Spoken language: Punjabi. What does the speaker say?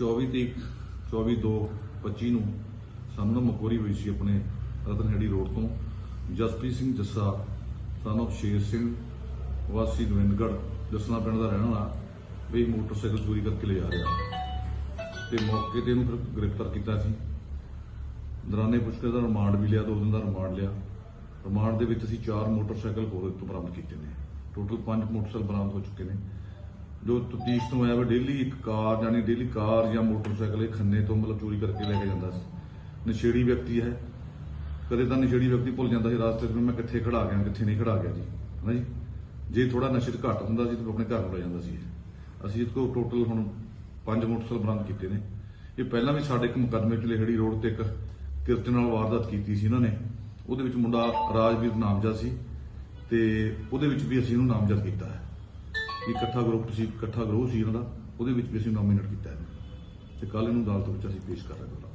24 ਤਰੀਕ 24 2 25 ਨੂੰ ਸਾਨੂੰ ਨਾ ਮਕਵਾਰੀ ਹੋਈ ਸੀ ਆਪਣੇ ਰਤਨਹੇੜੀ ਰੋਡ ਤੋਂ। ਜਸਪ੍ਰੀਤ ਸਿੰਘ ਜੱਸਾ ਸਾਨੂੰ of ਸ਼ੇਰ ਸਿੰਘ, ਵਾਸੀ ਗੋਬਿੰਦਗੜ੍ਹ ਜਸਨਾ ਪਿੰਡ ਦਾ ਰਹਿਣ ਵਾਲਾ ਵੀ ਮੋਟਰਸਾਈਕਲ ਚੋਰੀ ਕਰਕੇ ਲੈ ਜਾ ਰਿਹਾ। ਤੇ ਮੌਕੇ ਤੇ ਇਹਨੂੰ ਫਿਰ ਗ੍ਰਿਫਤਾਰ ਕੀਤਾ ਸੀ। ਦੌਰਾਨੇ ਪੁਸ਼ਕਰ ਦਾ ਰਿਮਾਂਡ ਵੀ ਲਿਆ, ਦੋ ਦਿਨ ਦਾ ਰਿਮਾਂਡ ਲਿਆ। ਰਿਮਾਂਡ ਦੇ ਵਿੱਚ ਅਸੀਂ ਚਾਰ ਮੋਟਰਸਾਈਕਲ ਹੋਰ ਤੋਂ ਬਰਾਮਦ ਕੀਤੇ ਨੇ। ਟੋਟਲ ਪੰਜ ਮੋਟਰਸਾਈਕਲ ਬਰਾਮਦ ਹੋ ਚੁੱਕੇ ਨੇ। ਜੋ ਤਤੀਸ਼ ਤੋਂ ਆਇਆ ਵਾ ਡੇਲੀ ਇੱਕ ਕਾਰ ਯਾਨੀ ਡੇਲੀ ਕਾਰ ਜਾਂ ਮੋਟਰਸਾਈਕਲ ਇਹ ਖੰਨੇ ਤੋਂ ਮਤਲਬ ਚੋਰੀ ਕਰਕੇ ਲੈ ਕੇ ਜਾਂਦਾ ਸੀ। ਨਸ਼ੇੜੀ ਵਿਅਕਤੀ ਹੈ। ਕਦੇ ਤਾਂ ਨਸ਼ੇੜੀ ਵਿਅਕਤੀ ਭੁੱਲ ਜਾਂਦਾ ਸੀ, ਰਾਸਤੇ 'ਚ ਵੀ ਮੈਂ ਕਿੱਥੇ ਖੜਾ ਗਿਆ, ਕਿੱਥੇ ਨਹੀਂ ਖੜਾ ਗਿਆ ਜੀ ਹੈ ਜੀ? ਜੇ ਥੋੜਾ ਨਸ਼ੇ 'ਚ ਘੱਟ ਹੁੰਦਾ ਸੀ ਤਾਂ ਆਪਣੇ ਘਰ ਨੂੰ ਲੈ ਜਾਂਦਾ ਸੀ ਅਸੀਂ ਇਸ ਕੋਲ ਟੋਟਲ ਹੁਣ ਪੰਜ ਮੋਟਰਸਾਈਕਲ ਬਰਾਮਦ ਕੀਤੇ ਨੇ। ਇਹ ਪਹਿਲਾਂ ਵੀ ਸਾਡੇ ਇੱਕ ਮੁਕੱਦਮੇ 'ਚ ਲੇਹੜੀ ਰੋਡ ਤੇ ਇੱਕ ਕਿਰਚ ਨਾਲ ਵਾਰਦਾਤ ਕੀਤੀ ਸੀ ਇਹਨਾਂ ਨੇ। ਉਹਦੇ ਵਿੱਚ ਮੁੰਡਾ ਰਾਜਵੀਰ ਨਾਮਜ਼ਦ ਸੀ ਤੇ ਉਹਦੇ ਵਿੱਚ ਵੀ ਅਸੀਂ ਇਹਨੂੰ ਨਾਮਜ਼ਦ ਕੀਤਾ ਹੈ। ਇਹ ਇਕੱਠਾ ਗਰੁੱਪ ਸੀ ਇਕੱਠਾ ਗਰੋਹ ਸੀ ਇਹਨਾਂ ਦਾ, ਉਹਦੇ ਵਿੱਚ ਵੀ ਅਸੀਂ ਨੋਮੀਨੇਟ ਕੀਤਾ ਹੈ। ਤੇ ਕੱਲ ਇਹਨੂੰ ਅਦਾਲਤ ਵਿੱਚ ਅਸੀਂ ਪੇਸ਼ ਕਰ ਰਹੇ ਹਾਂ।